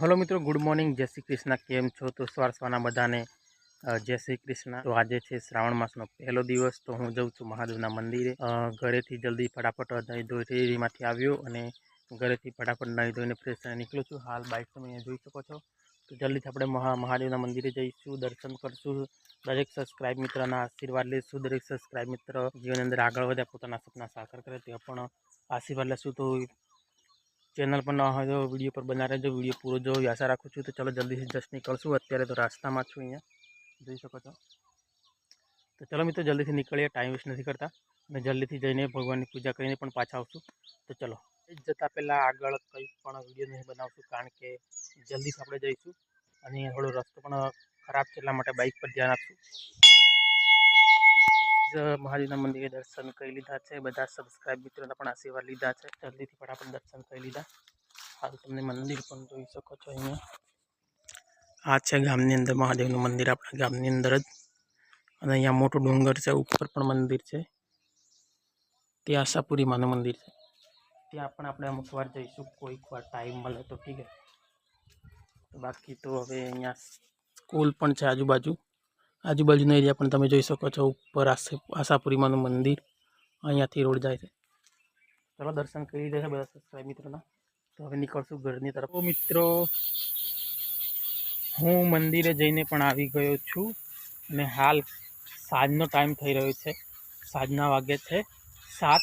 Hello મિત્રો, good morning. જય શ્રી કૃષ્ણ. કેમ છો? તો સવાર બધાને. જય શ્રી કૃષ્ણ. તો આજે છે શ્રાવણ માસનો પહેલો દિવસ, તો હું જઉં છું મહાદેવના મંદિરે. ઘરેથી જલ્દી ફટાફટ નહીં ધોઈ ડેરીમાંથી આવ્યો અને ઘરેથી ફટાફટ નહીં ધોઈને ફ્રેશ થઈને નીકળું છું. હાલ બાઇક તમે અહીંયા જોઈ શકો છો. તો જલ્દીથી આપણે મહા, મહાદેવના મંદિરે જઈશું, દર્શન કરશું. દરેક સબસ્ક્રાઇબ મિત્રના આશીર્વાદ લઈશું દરેક સબસ્ક્રાઇબ મિત્ર જીવન અંદર આગળ વધ્યા પોતાના સપના સાકાર કરે તે પણ આશીર્વાદ લેશું. તો ચેનલ પર ન હોય તો વીડિયો પર બના રહેજો વીડિયો પૂરો જો આશા રાખું છું તો ચલો જલ્દીથી જસ્ટ નીકળશું. અત્યારે તો રાસ્તામાં છું અહીંયા. જોઈ શકો છો. તો ચલો મિત્રો, જલ્દીથી નીકળીએ. ટાઈમ વેસ્ટ નથી કરતા. અને જલ્દીથી જઈને ભગવાનની પૂજા કરીને પણ પાછા આવશું. તો ચલો. જતાં પહેલાં આગળ કંઈ પણ વીડિયો નહીં બનાવશું, કારણ કે જલ્દીથી આપણે જઈશું. અને થોડો રસ્તો પણ ખરાબ છે, એટલા માટે બાઇક પર ધ્યાન આપશું. જ મહાદેવના મંદિરે દર્શન કરી લીધા છે. બધા સબસ્ક્રાઈબ મિત્રોના પણ આશીર્વાદ લીધા છે. જલ્દીથી પણ આપણે દર્શન કરી લીધા. હાલ તમને મંદિર પણ જોઈ શકો છો અહીંયા. આ છે ગામની અંદર મહાદેવનું મંદિર, આપણા ગામની અંદર જ. અને અહીંયા મોટું ડુંગર છે, ઉપર પણ મંદિર છે. તે આશાપુરી માનું મંદિર છે. ત્યાં પણ આપણે અમુક વાર જઈશું. કોઈક વાર ટાઈમ મળે તો, ઠીક છે. બાકી તો હવે અહીંયા સ્કૂલ પણ છે આજુબાજુ. આજુબાજુનો એરિયા પણ તમે જોઈ શકો છો, ઉપર આશા, આશાપુરીમાંનું મંદિર અહીંયાથી રોડ જાય છે. ચલો દર્શન કરી લીધા બધા સબસ્ક્રાઈબ મિત્રોના. તો હવે નીકળશું ઘરની તરફ. મિત્રો, હું મંદિરે જઈને પણ આવી ગયો છું અને હાલ સાંજનો ટાઈમ થઈ રહ્યો છે, સાંજના વાગે છે. સાત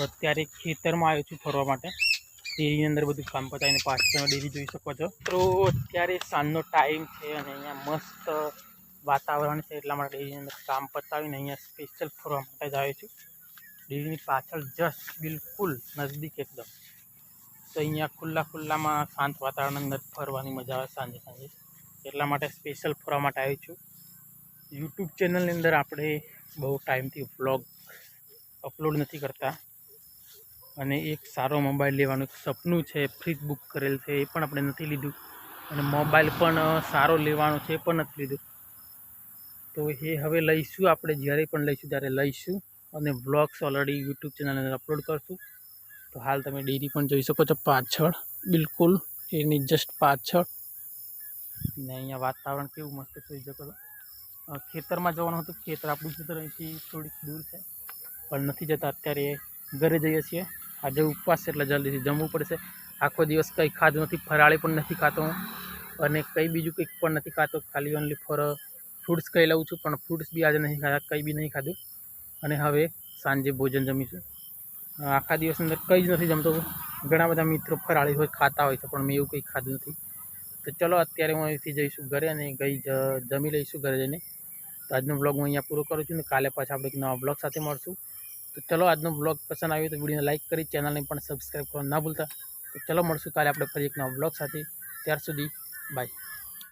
અત્યારે ખેતરમાં આવ્યો છું ફરવા માટે. ડેરીની અંદર બધું કામ પતાવીને પાછળ ડેરી જોઈ શકો છો. તો અત્યારે સાંજનો ટાઈમ છે અને અહીંયા મસ્ત વાતાવરણ છે એટલા માટે ડેરીની અંદર કામ પતાવીને અહીંયા સ્પેશિયલ ફરવા માટે જ આવ્યો છું. ડેરીની પાછળ જસ્ટ બિલકુલ નજદીક એકદમ. તો અહીંયા ખુલ્લા ખુલ્લામાં શાંત વાતાવરણ અંદર ફરવાની મજા આવે સાંજે સાંજે. એટલા માટે સ્પેશિયલ ફરવા માટે આવ્યો છું. યુટ્યુબ ચેનલની અંદર આપણે બહુ ટાઈમથી વ્લોગ અપલોડ નથી કરતા. અને એક સારો મોબાઈલ લેવાનું એક સપનું છે ફ્રીજ બુક કરેલ છે, એ પણ આપણે નથી લીધું. અને મોબાઈલ પણ સારો લેવાનો છે એ પણ નથી લીધું. તો એ હવે લઈશું, આપણે જ્યારે પણ લઈશું ત્યારે લઈશું અને વ્લોગ્સ ઓલરેડી યુટ્યુબ ચેનલની અંદર અપલોડ કરશું. તો હાલ તમે ડેરી પણ જોઈ શકો છો, પાછળ, બિલકુલ એની જસ્ટ પાછળ. ને અહીંયા વાતાવરણ કેવું મસ્ત જોઈ શકો છો. ખેતરમાં જવાનું હતું, ખેતર આપણું ખેતર અહીંથી થોડીક દૂર છે. પણ નથી જતા, અત્યારે ઘરે જઈએ છીએ. આજે ઉપવાસ છે, એટલે જલ્દીથી જમવું પડશે. આખો દિવસ કંઈ ખાધું નથી, ફરાળી પણ નથી ખાતો અને કંઈ બીજું કંઈક પણ નથી ખાતો, ખાલી ઓનલી ફોર ફ્રૂટ્સ ખાઈ લઉં છું, પણ ફ્રૂટ્સ બી આજે નહીં ખાધા, કંઈ બી નહીં ખાધું. અને હવે સાંજે ભોજન જમીશું. આખા દિવસની અંદર કંઈ જ નથી જમતો. ઘણા બધા મિત્રો ફરાળી હોય, ખાતા હોય છે, પણ મેં એવું કંઈ ખાધું નથી. તો ચલો, અત્યારે હું અહીંથી જઈશું ઘરે અને ગઈ જમી લઈશું ઘરે જઈને. તો આજનો બ્લોગ હું અહીંયા પૂરો કરું છું ને કાલે પાછા આપણે એક નવા બ્લોગ સાથે મળશું. તો ચલો, આજનો બ્લોગ પસંદ આવ્યો તો વિડીયોને લાઇક કરી, ચેનલને પણ સબસ્ક્રાઈબ કરવા ના ભૂલતા. તો ચલો, મળશું કાલે આપણે ફરી એક નવા બ્લોગ સાથે. ત્યાર સુધી બાય